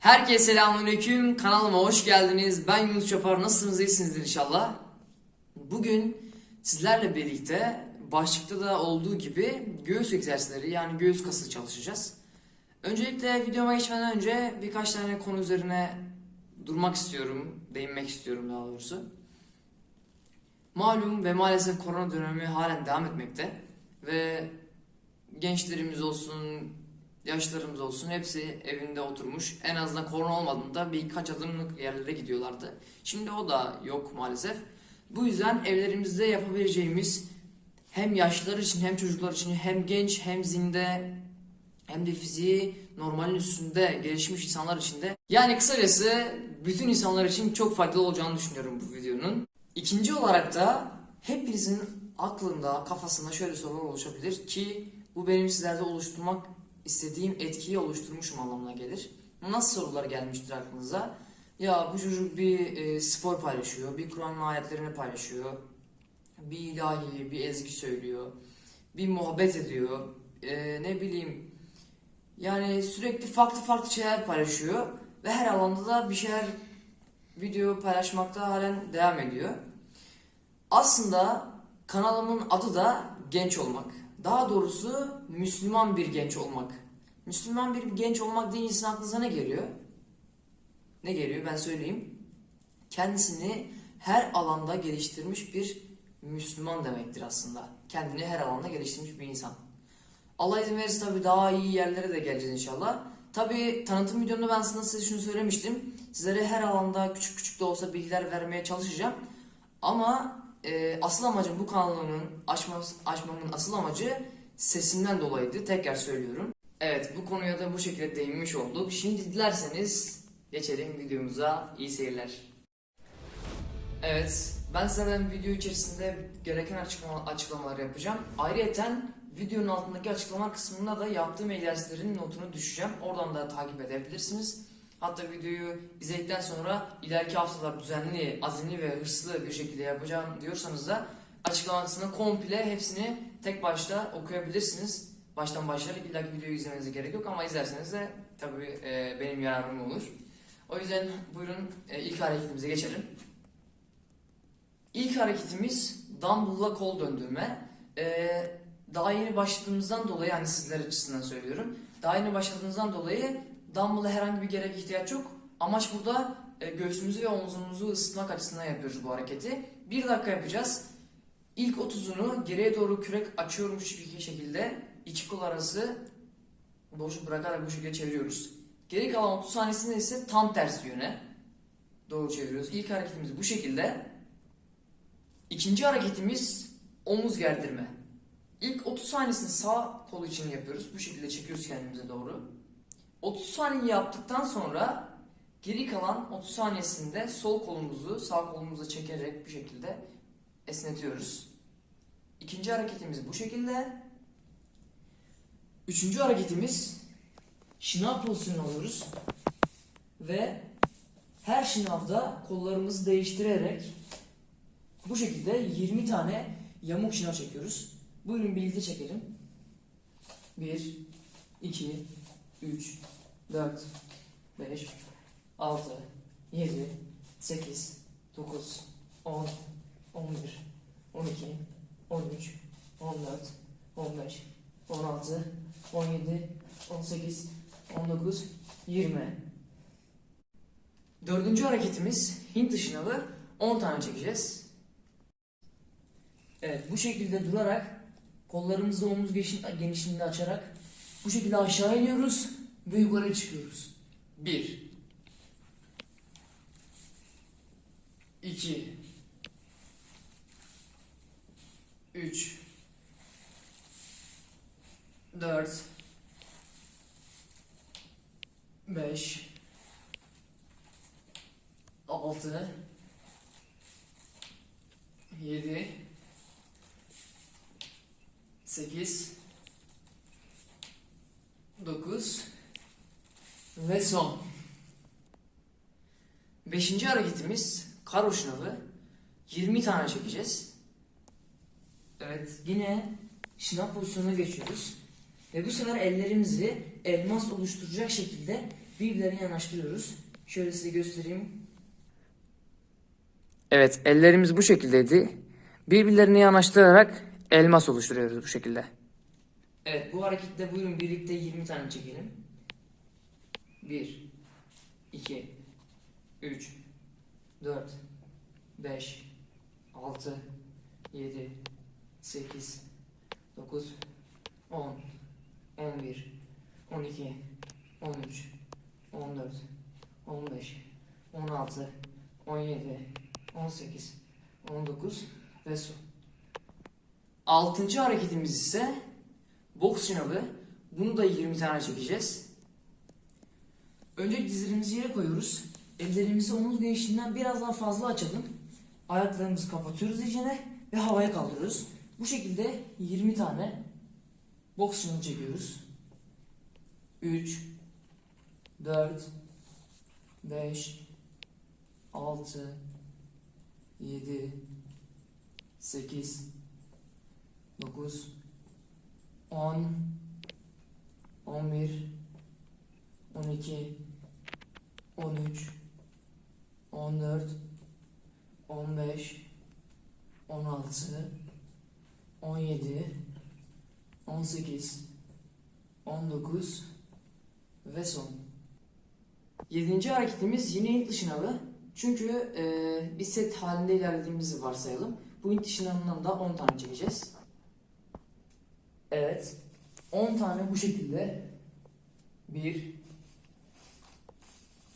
Herkese selamünaleyküm. Kanalıma hoş geldiniz. Ben Yunus Çapar. Nasılsınız? İyisinizdir inşallah. Bugün sizlerle birlikte başlıkta da olduğu gibi göğüs egzersizleri yani göğüs kası çalışacağız. Öncelikle videoma geçmeden önce birkaç tane konu üzerine durmak istiyorum, değinmek istiyorum daha doğrusu. Malum ve maalesef korona dönemi halen devam etmekte ve gençlerimiz olsun, yaşlarımız olsun hepsi evinde oturmuş. En azından korona olmadığında birkaç adımlık yerlere gidiyorlardı. Şimdi o da yok maalesef. Bu yüzden evlerimizde yapabileceğimiz hem yaşlılar için hem çocuklar için hem genç hem zinde hem de fiziği normalin üstünde gelişmiş insanlar için de yani kısacası bütün insanlar için çok faydalı olacağını düşünüyorum bu videonun. İkinci olarak da hepinizin aklında kafasında şöyle sorular oluşabilir ki bu benim sizlerde oluşturmak istediğim etkiyi oluşturmuşum anlamına gelir. Nasıl sorular gelmiştir aklınıza? Ya bu çocuk bir e, spor paylaşıyor, bir Kur'an ayetlerini paylaşıyor, bir ilahi, bir ezgi söylüyor, bir muhabbet ediyor, e, ne bileyim yani sürekli farklı farklı şeyler paylaşıyor ve her alanda da bir şeyler video paylaşmakta halen devam ediyor. Aslında kanalımın adı da genç olmak. Daha doğrusu Müslüman bir genç olmak. Müslüman bir genç olmak deyince sizin aklınıza ne geliyor? Ne geliyor ben söyleyeyim. Kendisini her alanda geliştirmiş bir Müslüman demektir aslında. Kendini her alanda geliştirmiş bir insan. Allah izin verirse tabii daha iyi yerlere de geleceğiz inşallah. Tabii tanıtım videomda ben sana size şunu söylemiştim. Sizlere her alanda küçük küçük de olsa bilgiler vermeye çalışacağım. Ama e, asıl amacım bu kanalımın açmamız, açmamın asıl amacı sesimden dolayıydı. Tekrar söylüyorum. Evet bu konuya da bu şekilde değinmiş olduk. Şimdi dilerseniz geçelim videomuza. İyi seyirler. Evet ben zaten video içerisinde gereken açıklama, açıklamalar yapacağım. Ayrıyeten videonun altındaki açıklama kısmında da yaptığım egzersizlerin notunu düşeceğim. Oradan da takip edebilirsiniz. Hatta videoyu izledikten sonra ileriki haftalar düzenli, azimli ve hırslı bir şekilde yapacağım diyorsanız da açıklama kısmında komple hepsini tek başta okuyabilirsiniz. Baştan başlayarak illaki videoyu izlemenize gerek yok ama izlerseniz de tabii e, benim yararım olur. O yüzden buyurun e, ilk hareketimize geçelim. İlk hareketimiz dumbbell'la kol döndürme. Ee, daha yeni başladığımızdan dolayı yani sizler açısından söylüyorum. Daha yeni başladığımızdan dolayı dumbbell'a herhangi bir gerek ihtiyaç yok. Amaç burada e, göğsümüzü ve omzumuzu ısıtmak açısından yapıyoruz bu hareketi. Bir dakika yapacağız. İlk 30'unu geriye doğru kürek açıyormuş bir şekilde iki kol arası boşluk bırakarak bu şekilde çeviriyoruz. Geri kalan 30 saniyesinde ise tam tersi yöne doğru çeviriyoruz. İlk hareketimiz bu şekilde. İkinci hareketimiz omuz gerdirme. İlk 30 saniyesini sağ kol için yapıyoruz. Bu şekilde çekiyoruz kendimize doğru. 30 saniye yaptıktan sonra geri kalan 30 saniyesinde sol kolumuzu sağ kolumuza çekerek bu şekilde esnetiyoruz. İkinci hareketimiz bu şekilde. Üçüncü hareketimiz şınav pozisyonu alıyoruz. Ve her şınavda kollarımızı değiştirerek bu şekilde 20 tane yamuk şınav çekiyoruz. Buyurun birlikte çekelim. 1, 2, 3, 4, 5, 6, 7, 8, 9, 10, 11, 12, 13, 14, 15, 16, 17, 18, 19, 20. Dördüncü hareketimiz Hint şınavı 10 tane çekeceğiz. Evet bu şekilde durarak kollarımızı omuz genişliğinde açarak bu şekilde aşağı iniyoruz ve yukarı çıkıyoruz. 1 2 3 4 5 6 7 8 9 ve son. Beşinci hareketimiz karo şınavı. 20 tane çekeceğiz. Evet yine şınav pozisyonuna geçiyoruz. Ve bu sefer ellerimizi elmas oluşturacak şekilde birbirlerine yanaştırıyoruz. Şöyle size göstereyim. Evet, ellerimiz bu şekildeydi. Birbirlerine yanaştırarak elmas oluşturuyoruz bu şekilde. Evet, bu harekette buyurun birlikte 20 tane çekelim. 1 2 3 4 5 6 7 8 9 10 11 12 13 14 15 16 17 18 19 ve son. Altıncı hareketimiz ise boks şınavı. Bunu da 20 tane çekeceğiz. Önce dizlerimizi yere koyuyoruz. Ellerimizi omuz genişliğinden biraz daha fazla açalım. Ayaklarımızı kapatıyoruz iyicene ve havaya kaldırıyoruz. Bu şekilde 20 tane boks şınavı çekiyoruz. 3 4 5 6 7 8 9 10 11 12 13 14 15 16 17 18 19 ve son. Yedinci hareketimiz yine Hint sınavı. Çünkü e, bir set halinde ilerlediğimizi varsayalım. Bu Hint sınavından da 10 tane çekeceğiz. Evet. 10 tane bu şekilde. 1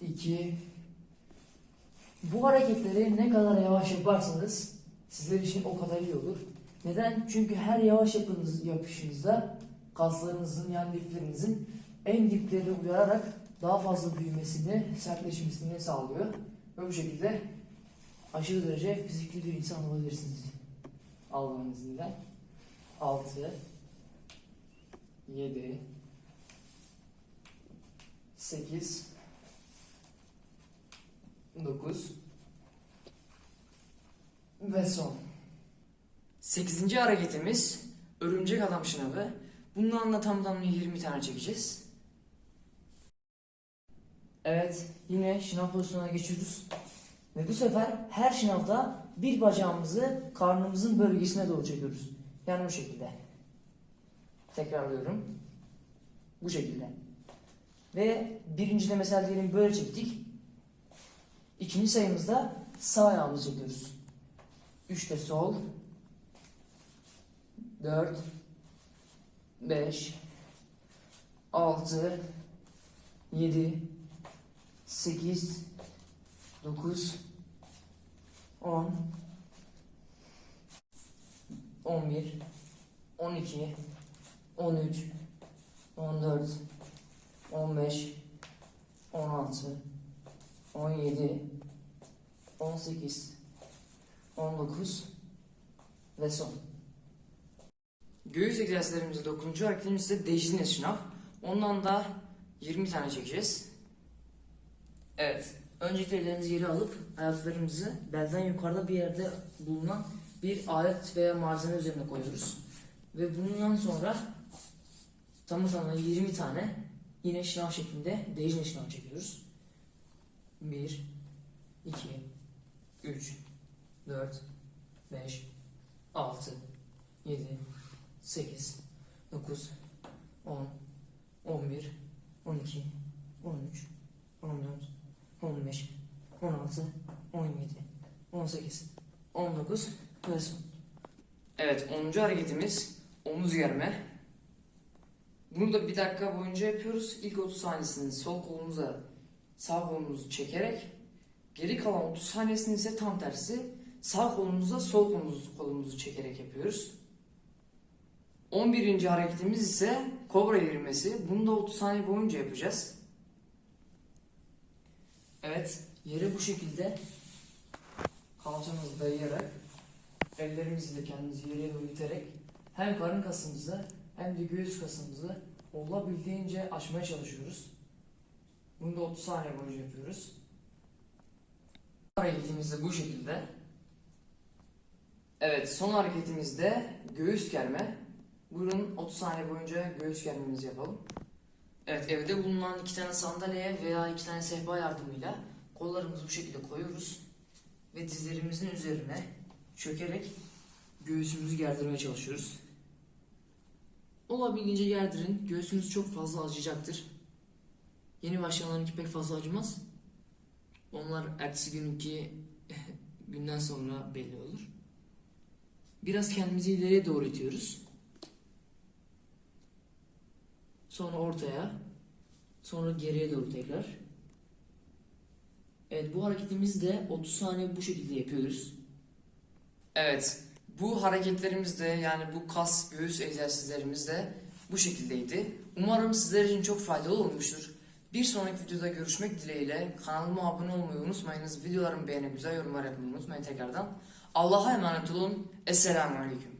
2 Bu hareketleri ne kadar yavaş yaparsanız sizler için o kadar iyi olur. Neden? Çünkü her yavaş yapınız, yapışınızda kaslarınızın yani liflerinizin en diplerine uyararak daha fazla büyümesini, sertleşmesini sağlıyor. Ve bu şekilde aşırı derece fizikli bir insan olabilirsiniz. Allah'ın izniyle. 6 7 8 9 ve son. Sekizinci hareketimiz örümcek adam şınavı. Bundan da tam tamına 20 tane çekeceğiz. Evet, yine şınav pozisyonuna geçiyoruz. Ve bu sefer her şınavda bir bacağımızı karnımızın bölgesine doğru çekiyoruz. Yani bu şekilde. Tekrarlıyorum. Bu şekilde. Ve birincide mesela diyelim böyle çektik. İkinci sayımızda sağ ayağımızı çekiyoruz. Üçte sol. Dört. Beş. Altı. Yedi. 8 9 10 11 12 13 14 15 16 17 18 19 ve son. Göğüs egzersizlerimizde 9. hareketimiz ise dejine şınav. Ondan da 20 tane çekeceğiz. Evet. Öncelikle ellerimizi yere alıp ayaklarımızı belden yukarıda bir yerde bulunan bir alet veya malzeme üzerine koyuyoruz. Ve bundan sonra tamı tamına 20 tane yine şınav şeklinde değişim şınav çekiyoruz. 1 2 3 4 5 6 7 8 9 10 11 12 13 14 15, 16, 17, 18, 19 ve son. Evet 10. hareketimiz omuz germe. Bunu da bir dakika boyunca yapıyoruz. İlk 30 saniyesini sol kolumuza sağ kolumuzu çekerek geri kalan 30 saniyesini ise tam tersi sağ kolumuzla sol kolumuzu, kolumuzu çekerek yapıyoruz. 11. hareketimiz ise kobra yürümesi. Bunu da 30 saniye boyunca yapacağız. Evet, yere bu şekilde kalçamızı dayayarak, ellerimizi de kendimizi yere doğru iterek hem karın kasımızı hem de göğüs kasımızı olabildiğince açmaya çalışıyoruz. Bunu da 30 saniye boyunca yapıyoruz. Hareketimiz de bu şekilde. Evet, son hareketimiz de göğüs germe. Buyurun 30 saniye boyunca göğüs germemizi yapalım. Evet evde bulunan iki tane sandalye veya iki tane sehpa yardımıyla kollarımızı bu şekilde koyuyoruz ve dizlerimizin üzerine çökerek göğsümüzü gerdirmeye çalışıyoruz. Olabildiğince gerdirin. Göğsünüz çok fazla acıyacaktır. Yeni başlayanlarınki pek fazla acımaz. Onlar ertesi günkü günden sonra belli olur. Biraz kendimizi ileriye doğru itiyoruz. Sonra ortaya. Sonra geriye doğru tekrar. Evet bu hareketimizi de 30 saniye bu şekilde yapıyoruz. Evet bu hareketlerimiz de yani bu kas göğüs egzersizlerimiz de bu şekildeydi. Umarım sizler için çok faydalı olmuştur. Bir sonraki videoda görüşmek dileğiyle kanalıma abone olmayı unutmayınız. Videolarımı beğenip güzel yorumlar yapmayı unutmayın tekrardan. Allah'a emanet olun. Esselamu Aleyküm.